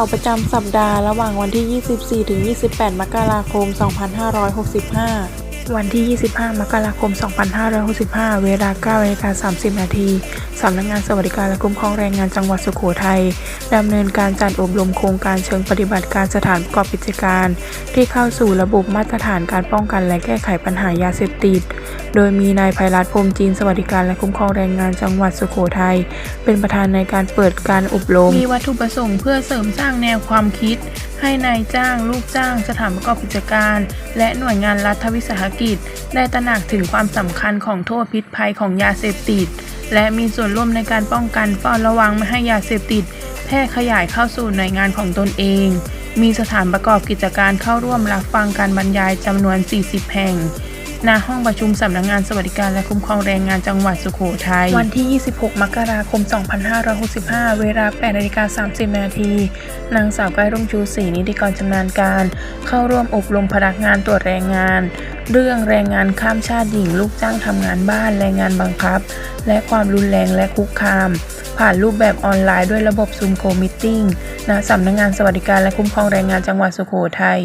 าวประจำสัปดาห์ระหว่างวันที่ 24 ถึง 28 มกราคม 2565 วันที่ 25 มกราคม 2565 เวลา9นาฬิกา30 นาทีสำนักงานสวัสดิการและคุ้มครองแรงงานจังหวัดสุโขทัยดำเนินการจัดอบรมโครงการเชิงปฏิบัติการสถานประกอบกิจการ ที่เข้าสู่ระบบมาตรฐานการป้องกันและแก้ไขปัญหายาเสพติดโดยมีนายภัยรัตพรมจีนสวัสดิการและคุ้มครองแรงงานจังหวัดสุโขทัยเป็นประธานในการเปิดการอบรม มีวัตถุประสงค์เพื่อเสริมสร้างแนวความคิด ให้นายจ้าง ลูกจ้างสถานประกอบกิจการ และหน่วยงานรัฐวิสาหกิจ ได้ตระหนักถึงความสำคัญของโทษพิษภัยของยาเสพติด และมีส่วนร่วมในการป้องกันเฝ้าระวังไม่ให้ยาเสพติด แพร่ขยายเข้าสู่หน่วยงานของตนเองมีสถานประกอบกิจการเข้าร่วมรับฟังการบรรยายจำนวน 40 แห่ง ณห้องประชุมสำนักงานสวัสดิการและคุ้มครองแรงงานจังหวัดสุโขทัย วันที่ 26 มกราคม 2565 เวลา8นาฬิกา30 นาที นางสาวก้อยรุ่งชูศรีนิติกรชำนาญการ เข้าร่วมอบรมพนักงานตรวจแรงงาน เรื่องแรงงานข้ามชาติหญิง ลูกจ้างทำงานบ้านแรงงานบังคับ และความรุนแรงและคุกคาม ผ่านรูปแบบออนไลน์ด้วยระบบซูมโคมิทติ้งณสำนักงานสวัสดิการและคุ้มครองแรงงานจังหวัดสุโขทัย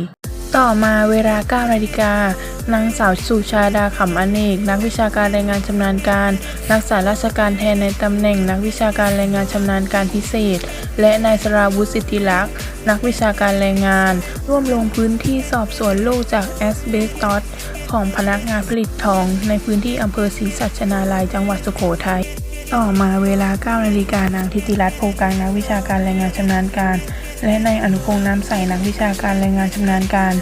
ต่อมาเวลา 9 นาฬิกา นางสาวสุชาดาขำอเนก นักวิชาการแรงงานชำนาญการ รักษาราชการแทนในตำแหน่ง นักวิชาการแรงงานชำนาญการพิเศษ และนายสราวุฒิสิทธิลักษ์นักวิชาการแรงงาน ร่วมลงพื้นที่สอบสวนโรคจากแอสเบสตอสของพนักงานผลิตทอง ในพื้นที่อำเภอศรีสัชนาลัยจังหวัดสุโขทัยต่อมาเวลา 9 นาฬิกานางทิติรัตน์โพกลางนักวิชาการแรงงานชำนาญการ และนายอนุพงษ์น้ำใสนักวิชาการแรงงานชำนาญการ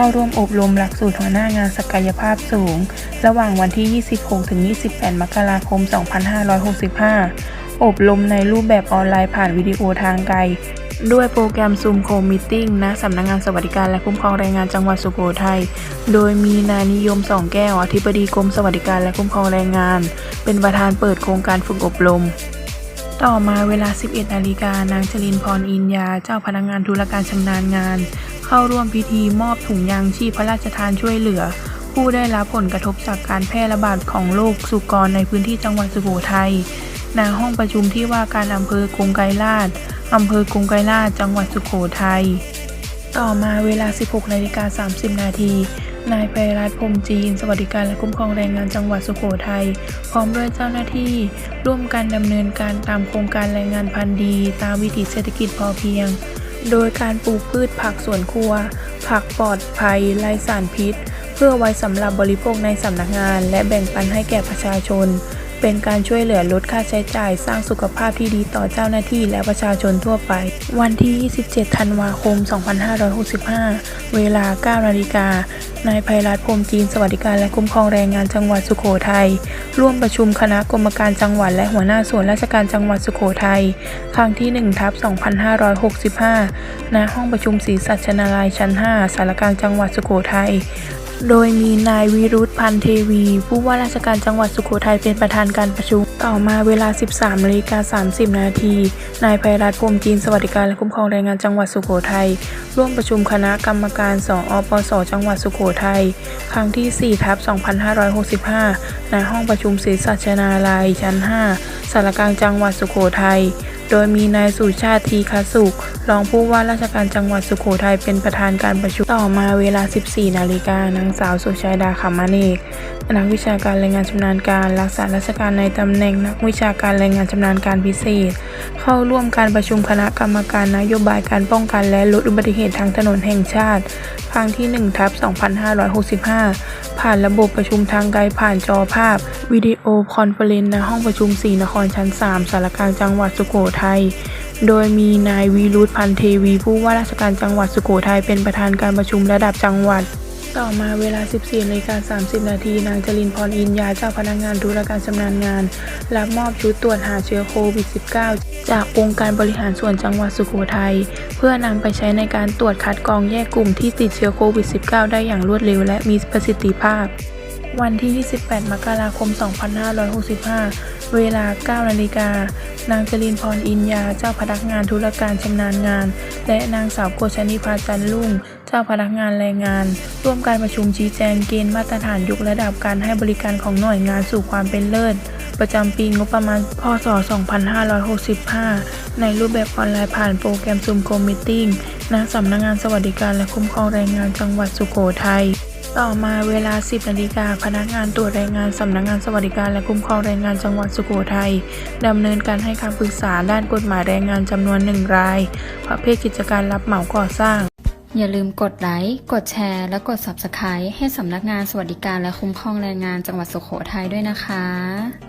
เข้าร่วมอบรมหลักสูตรหัวหน้างานศักยภาพสูง ระหว่างวันที่ 26-28 มกราคม 2565 อบรมในรูปแบบออนไลน์ผ่านวิดีโอทางไกล ด้วยโปรแกรม Zoom c o m Meeting ณสำนักงานสวัสดิการและคุ้มครองแรงงานจังหวัดสุโขทัย โดยมีนายนิยมสองแก้วอธิบดีกรมสวัสดิการและคุ้มครองแรงงาน เป็นประธานเปิดโครงการฝึกอบรมต่อมาเวลา 11 นาฬิกานางชลินพรอินยา เจ้าพนักงานธุรการชำนาญงาน เข้าร่วมพิธีมอบถุงยางชีพพระราชทานช่วยเหลือ ผู้ได้รับผลกระทบจากการแพร่ระบาดของโรคสุกรในพื้นที่จังหวัดสุโขทัยณห้องประชุมที่ว่าการอำเภอกรงไกรลาดอำเภอกรงไกรลาดจังหวัดสุโขทัยต่อมาเวลา 16นาฬิกา30 นาทีนายไพรัตพรมจีน สวัสดิการและคุ้มครองแรงงานจังหวัดสุโขทัยพร้อมด้วยเจ้าหน้าที่ ร่วมกันดำเนินการตามโครงการแรงงานพันธุ์ดี ตามวิถีเศรษฐกิจพอเพียง โดยการปลูกพืชผักสวนครัว ผักปลอดภัยไร้สารพิษ เพื่อไว้สำหรับบริโภคในสำนักงาน และแบ่งปันให้แก่ประชาชน เป็นการช่วยเหลือลดค่าใช้จ่ายสร้างสุขภาพที่ดีต่อเจ้าหน้าที่และประชาชนทั่วไป วันที่ 27 ธันวาคม 2565 เวลา 9 นาฬิกา นายไพรัตน์พรมจีน สวัสดิการและคุ้มครองแรงงานจังหวัดสุโขทัย ร่วมประชุมคณะกรรมการจังหวัดและหัวหน้าส่วนราชการจังหวัดสุโขทัย ครั้งที่ 1 ทับ 2565 ณ ห้องประชุมศรีสัชนาลัยชั้น 5 สารกลางจังหวัดสุโขทัย โดยมีนายวิรุธพันเทวี ผู้ว่าราชการจังหวัดสุโขทัยเป็นประธานการประชุม ต่อมาเวลา 13นาฬิกา30 นาที นายไพรัตน์พรมจีนสวัสดิการและคุ้มครองแรงงานจังหวัดสุโขทัยร่วมประชุมคณะกรรมการสอปสจังหวัดสุโขทัยครั้งที่4ทับ2565 ณห้องประชุมศรีสัชนาลัยชั้น 5สารกลางจังหวัดสุโขทัย โดยมีนายสุชาติทีคสุขรองผู้ว่าราชการจังหวัดสุโขทัยเป็นประธานการประชุมต่อมาเวลา 14 นาฬิกานางสาวสุชัยดาขำมเนกนักวิชาการแรงงานชำนาญการรักษาราชการในตำแหน่งนักวิชาการแรงงานชำนาญการพิเศษ เข้าร่วมการประชุมคณะกรรมการนโยบายการป้องกันและลดอุบัติเหตุทางถนนแห่งชาติ ครั้งที่ 1 ทับ 2565 ผ่านระบบประชุมทางไกลผ่านจอภาพ วิดีโอคอนเฟอเรนซ์ณห้องประชุมศรีนครชั้น 3 สารกลางจังหวัดสุโขทัย โดยมีนายวีรุธพันเทวี ผู้ว่าราชการจังหวัดสุโขทัยเป็นประธานการประชุมระดับจังหวัด ต่อมาเวลา 14นาฬิกา30 นาที นางจรินพรอินยาเจ้าพนักงานธุรการชำนาญงาน รับมอบชุดตรวจหาเชื้อโควิด -19 จากองค์การบริหารส่วนจังหวัดสุโขทัย เพื่อนำไปใช้ในการตรวจคัดกรองแยกกลุ่มที่ติดเชื้อโควิด -19 ได้อย่างรวดเร็วและมีประสิทธิภาพ วันที่ 28 มกราคม 2565 เวลา 9 นาฬิกา นางจรินพรอินยา เจ้าพนักงานธุรการชำนาญงาน และนางสาวโกชนิพาจันลุ่ง เจ้าพนักงานแรงงาน ร่วมการประชุมชี้แจงเกณฑ์มาตรฐานยกระดับการให้บริการของหน่วยงานสู่ความเป็นเลิศ ประจำปีงบประมาณ พศ 2565 ในรูปแบบออนไลน์ผ่านโปรแกรม Zoom Go Meeting ณสำนักงานสวัสดิการและคุ้มครองแรงงานจังหวัดสุโขทัย ต่อมาเวลา 10นาฬิกาพนักงานตรวจแรงงานสำนักงานสวัสดิการและคุ้มครองแรงงานจังหวัดสุโขทัยดำเนินการให้คำปรึกษาด้านกฎหมายแรงงานจำนวนหนึ่งราย ประเภทกิจการรับเหมาก่อสร้าง อย่าลืมกดไลค์ กดแชร์ และกด Subscribe ให้สำนักงานสวัสดิการและคุ้มครองแรงงานจังหวัดสุโขทัยด้วยนะคะ